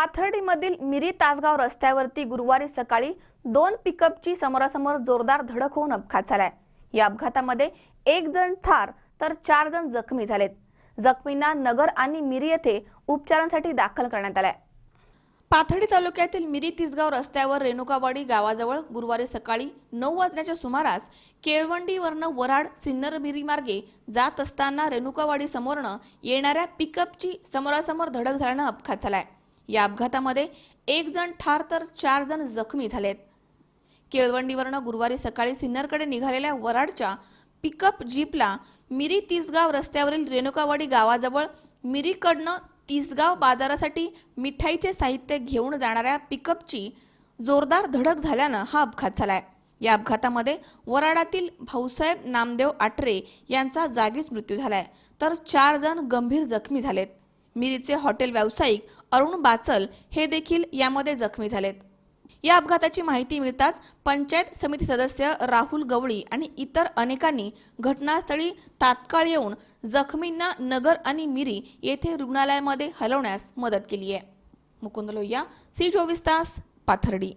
पाथर्डीमधील मिरी तासगाव रस्त्यावरती गुरुवारी सकाळी दोन पिकअपची समोरासमोर जोरदार धडक होऊन अपघात झालाय. या अपघातामध्ये एक जण ठार तर चार जण जखमी झालेत. जखमींना नगर आणि मिरी येथे उपचारांसाठी दाखल करण्यात आलाय. पाथर्डी तालुक्यातील मिरी तिसगाव रस्त्यावर रेणुकावाडी गावाजवळ गुरुवारी सकाळी नऊ वाजण्याच्या सुमारास केळवंडीवरनं वराड सिन्नर मिरी मार्गे जात असताना रेणुकावाडी समोरनं येणाऱ्या पिकअपची समोरासमोर धडक झाल्यानं अपघात झालाय. या अपघातामध्ये एक जण ठार तर चार जण जखमी झालेत. केळवंडीवरनं गुरुवारी सकाळी सिन्नरकडे निघालेल्या वराडच्या पिकअप जीपला मिरी तिसगाव रस्त्यावरील रेणुकावाडी गावाजवळ मिरीकडनं तिसगाव बाजारासाठी मिठाईचे साहित्य घेऊन जाणाऱ्या पिकअपची जोरदार धडक झाल्यानं हा अपघात झालाय. या अपघातामध्ये वराडातील भाऊसाहेब नामदेव आटरे यांचा जागीच मृत्यू झालाय. तर चार जण गंभीर जखमी झालेत. मिरीचे हॉटेल व्यावसायिक अरुण बाचल हे देखील यामध्ये जखमी झालेत. या अपघाताची माहिती मिळताच पंचायत समिती सदस्य राहुल गवळी आणि इतर अनेकांनी घटनास्थळी तात्काळ येऊन जखमींना नगर आणि मिरी येथे रुग्णालयामध्ये हलवण्यास मदत केली आहे. मुकुंद लोहिया सी चोवीस तास पाथर्डी.